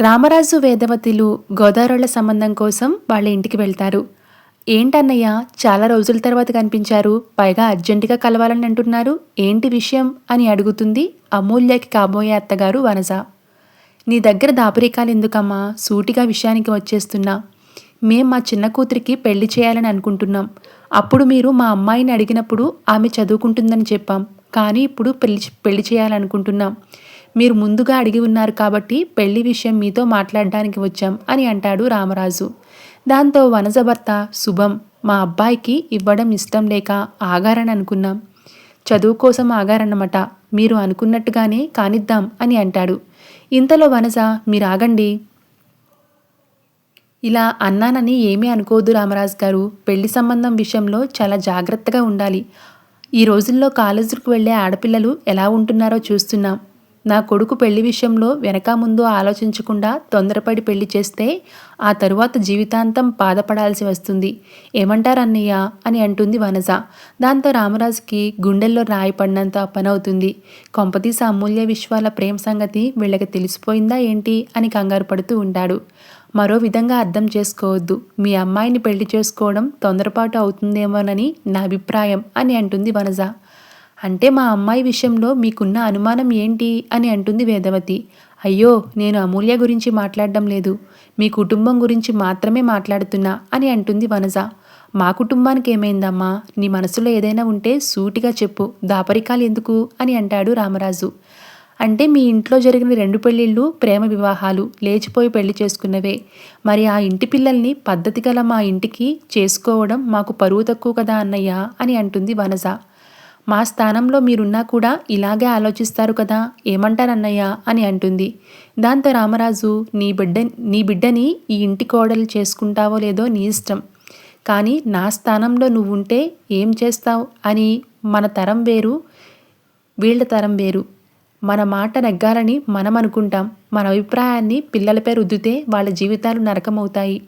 రామరాజు వేదవతిలు గోదావరిల సంబంధం కోసం వాళ్ళ ఇంటికి వెళ్తారు. ఏంటన్నయ్య చాలా రోజుల తర్వాత కనిపించారు. పైగా అర్జెంటుగా కలవాలని అంటున్నారు. ఏంటి విషయం అని అడుగుతుంది అమూల్యకి కాబోయే అత్తగారు వనజ. నీ దగ్గర దాపరికాలు ఎందుకమ్మా? సూటిగా విషయానికి వచ్చేస్తున్నా. మేం మా చిన్న కూతురికి పెళ్ళి చేయాలని అనుకుంటున్నాం. అప్పుడు మీరు మా అమ్మాయిని అడిగినప్పుడు ఆమె చదువుకుంటుందని చెప్పాం. కానీ ఇప్పుడు పెళ్ళి పెళ్ళి చేయాలనుకుంటున్నాం. మీరు ముందుగా అడిగి ఉన్నారు కాబట్టి పెళ్ళి విషయం మీతో మాట్లాడడానికి వచ్చాం అని అంటాడు రామరాజు. దాంతో వనజ భర్త శుభం మా అబ్బాయికి ఇవ్వడం ఇష్టం లేక ఆగారని అనుకున్నాం. చదువు కోసం ఆగారన్నమాట మీరు అనుకున్నట్టుగానే కానిద్దాం అని అంటాడు. ఇంతలో వనజ మీరు ఆగండి. ఇలా అన్నానని ఏమీ అనుకోవద్దు రామరాజు గారు. పెళ్ళి సంబంధం విషయంలో చాలా జాగ్రత్తగా ఉండాలి. ఈ రోజుల్లో కాలేజీకి వెళ్ళే ఆడపిల్లలు ఎలా ఉంటున్నారో చూస్తున్నాం. నా కొడుకు పెళ్ళి విషయంలో వెనక ముందు ఆలోచించకుండా తొందరపడి పెళ్ళి చేస్తే ఆ తరువాత జీవితాంతం బాధపడాల్సి వస్తుంది. ఏమంటారు అన్నయ్య? అని అంటుంది వనజ. దాంతో రామరాజుకి గుండెల్లో రాయి పడినంత పనవుతుంది. కొంపతీస అమూల్య విశ్వాల ప్రేమ సంగతి వీళ్ళకి తెలిసిపోయిందా ఏంటి? అని కంగారు పడుతూ ఉంటాడు. మరో విధంగా అర్థం చేసుకోవద్దు. మీ అమ్మాయిని పెళ్ళి చేసుకోవడం తొందరపాటు అవుతుందేమోనని నా అభిప్రాయం అని అంటుంది వనజ. అంటే మా అమ్మాయి విషయంలో మీకున్న అనుమానం ఏంటి అని అంటుంది వేదవతి. అయ్యో నేను అమూల్య గురించి మాట్లాడడం లేదు. మీ కుటుంబం గురించి మాత్రమే మాట్లాడుతున్నా అని అంటుంది వనజ. మా కుటుంబానికి ఏమైందమ్మా? నీ మనసులో ఏదైనా ఉంటే సూటిగా చెప్పు. దాపరికాలు ఎందుకు? అని అంటాడు రామరాజు. అంటే మీ ఇంట్లో జరిగిన రెండు పెళ్ళిళ్ళు ప్రేమ వివాహాలు లేచిపోయి పెళ్ళి చేసుకున్నవే. మరి ఆ ఇంటి పిల్లల్ని పద్ధతి గల మా ఇంటికి చేసుకోవడం మాకు పరువు తక్కువ కదా అన్నయ్య? అని అంటుంది వనజ. మా స్థానంలో మీరున్నా కూడా ఇలాగే ఆలోచిస్తారు కదా. ఏమంటారన్నయ్య? అని అంటుంది. దాంతో రామరాజు నీ బిడ్డ నీ బిడ్డని ఈ ఇంటి కోడలు చేసుకుంటావో లేదో నీ ఇష్టం. కానీ నా స్థానంలో నువ్వు ఉంటే ఏం చేస్తావు? అని మన తరం వేరు వీళ్ళ తరం వేరు. మన మాట నెగ్గాలని మనం అనుకుంటాం. మన అభిప్రాయాన్ని పిల్లలపై రుద్దితే వాళ్ళ జీవితాలు నరకమవుతాయి.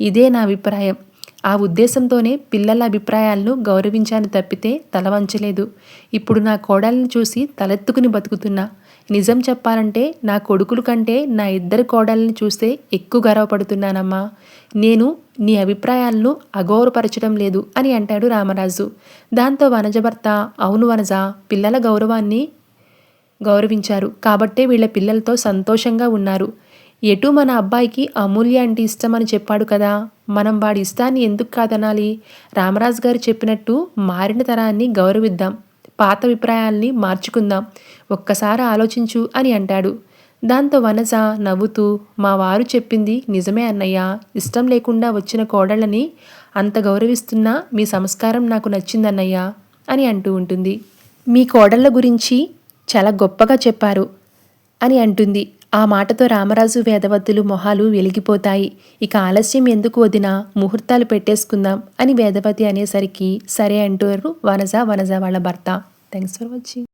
ఇదే నా అభిప్రాయం. ఆ ఉద్దేశంతోనే పిల్లల అభిప్రాయాలను గౌరవించాను తప్పితే తల వంచలేదు. ఇప్పుడు నా కోడల్ని చూసి తలెత్తుకుని బతుకుతున్నా. నిజం చెప్పాలంటే నా కొడుకుల కంటే నా ఇద్దరు కోడల్ని చూస్తే ఎక్కువ గర్వపడుతున్నానమ్మా. నేను నీ అభిప్రాయాలను అగౌరవపరచడం లేదు అని అంటాడు రామరాజు. దాంతో వనజ భర్త అవును వనజ పిల్లల గౌరవాన్ని గౌరవించారు. కాబట్టే వీళ్ళ పిల్లలతో సంతోషంగా ఉన్నారు. ఎటు మన అబ్బాయికి అమూల్య అంటే ఇష్టమని చెప్పాడు కదా. మనం వాడి ఇష్టాన్ని ఎందుకు కాదనాలి? రామరాజు గారు చెప్పినట్టు మారిన తరాన్ని గౌరవిద్దాం పాత అభిప్రాయాల్ని మార్చుకుందాం ఒక్కసారి ఆలోచించు అని అంటాడు. దాంతో వనజ నవ్వుతూ మా వారు చెప్పింది నిజమే అన్నయ్య ఇష్టం లేకుండా వచ్చిన కోడళ్ళని అంత గౌరవిస్తున్నా మీ సంస్కారం నాకు నచ్చిందన్నయ్య అని అంటూ ఉంటుంది. మీ కోడళ్ళ గురించి చాలా గొప్పగా చెప్పారు అని అంటుంది. ఆ మాటతో రామరాజు వేదవతులు మొహాలు వెలిగిపోతాయి. ఇక ఆలస్యం ఎందుకు వదినా? ముహూర్తాలు పెట్టేసుకుందాం అని వేదవతి అనేసరికి సరే అంటారు వనజ వనజ వాళ్ళ భర్త. Thanks for watching